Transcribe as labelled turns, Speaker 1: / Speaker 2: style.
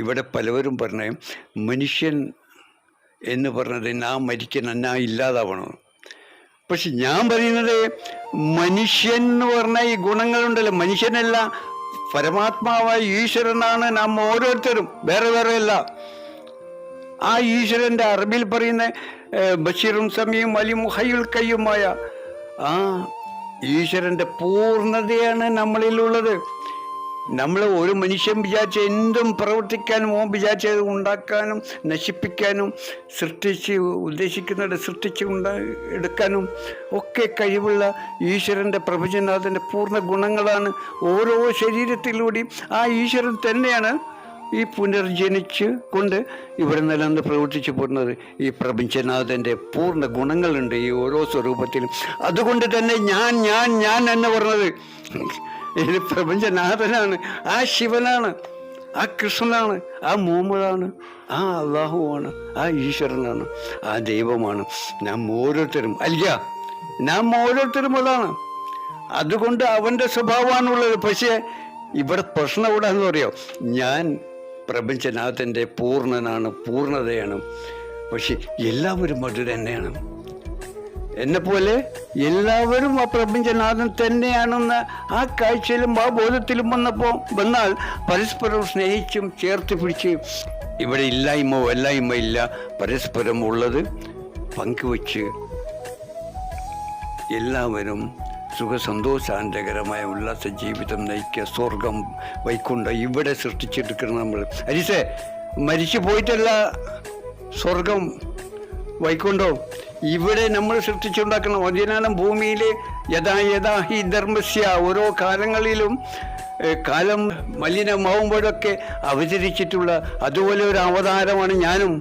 Speaker 1: ഇവിടെ പലവരും പറഞ്ഞ മനുഷ്യൻ എന്ന് പറഞ്ഞത് നാം മരിക്കണം ഞാൻ ഇല്ലാതാവണം. പക്ഷെ ഞാൻ പറയുന്നത് മനുഷ്യൻ എന്ന് പറഞ്ഞ ഈ ഗുണങ്ങളുണ്ടല്ലോ. മനുഷ്യനല്ല പരമാത്മാവായ ഈശ്വരനാണ് നാം ഓരോരുത്തരും വേറെ വേറെ അല്ല ആ ഈശ്വരന്റെ അറബിൽ പറയുന്ന ബഷീറും സമയം അലിയും ഹയ്യുൽ കയ്യുമായ ആ ഈശ്വരന്റെ പൂർണതയാണ് നമ്മളിലുള്ളത്. നമ്മൾ ഒരു മനുഷ്യൻ വിചാരിച്ച എന്തും പ്രവർത്തിക്കാനും ഓൻ വിചാരിച്ചത് ഉണ്ടാക്കാനും നശിപ്പിക്കാനും സൃഷ്ടിച്ച് ഉദ്ദേശിക്കുന്നത് സൃഷ്ടിച്ച് ഉണ്ടാ എടുക്കാനും ഒക്കെ കഴിവുള്ള ഈശ്വരന്റെ പ്രപഞ്ചനാഥന്റെ പൂർണ ഗുണങ്ങളാണ് ഓരോ ശരീരത്തിലൂടെയും. ആ ഈശ്വരൻ തന്നെയാണ് ഈ പുനർജനിച്ച് കൊണ്ട് ഇവിടെ നിലനിന്ന് പ്രവർത്തിച്ചു പോരുന്നത്. ഈ പ്രപഞ്ചനാഥന്റെ പൂർണ ഗുണങ്ങളുണ്ട് ഈ ഓരോ സ്വരൂപത്തിലും. അതുകൊണ്ട് തന്നെ ഞാൻ ഞാൻ ഞാൻ എന്ന് പറഞ്ഞത് ഇത് പ്രപഞ്ചനാഥനാണ്. ആ ശിവനാണ് ആ കൃഷ്ണനാണ് ആ മുഹമ്മദാണ് ആ അള്ളാഹുവാണ് ആ ഈശ്വരനാണ് ആ ദൈവമാണ്. നാം ഓരോരുത്തരും അല്ല നാം ഓരോരുത്തരും അതാണ്. അതുകൊണ്ട് അവന്റെ സ്വഭാവമാണുള്ളത്. പക്ഷേ ഇവിടെ പ്രശ്നം ഇവിടെ എന്ന് പറയോ ഞാൻ പ്രപഞ്ചനാഥന്റെ പൂർണനാണ് പൂർണതയാണ്. പക്ഷെ എല്ലാവരും അത് തന്നെയാണ്. എന്നെപ്പോലെ എല്ലാവരും ആ പ്രപഞ്ചനാഥൻ തന്നെയാണെന്ന് ആ കാഴ്ചയിലും ആ ബോധത്തിലും വന്നപ്പോൾ വന്നാൽ പരസ്പരം സ്നേഹിച്ചും ചേർത്ത് പിടിച്ച് ഇവിടെ ഇല്ലായ്മ വല്ലായ്മ ഇല്ല പരസ്പരം ഉള്ളത് പങ്കുവച്ച് എല്ലാവരും സുഖസന്തോഷാന്തകരമായ ഉല്ലാസ ജീവിതം നയിക്കുക സ്വർഗം വൈക്കുണ്ഠം ഇവിടെ സൃഷ്ടിച്ചെടുക്കണം നമ്മൾ. അരിസേ മരിച്ചു പോയിട്ടല്ല സ്വർഗം വൈക്കുണ്ടോ ഇവിടെ നമ്മൾ സൃഷ്ടിച്ചുണ്ടാക്കണം ഒരിനാലും ഭൂമിയിൽ യഥാ യഥാ ഹി ധർമ്മസ്യ ഓരോ കാലങ്ങളിലും കാലം മലിനമാവുമ്പോഴൊക്കെ അവതരിച്ചിട്ടുള്ള അതുപോലെ ഒരു അവതാരമാണ് ഞാനും.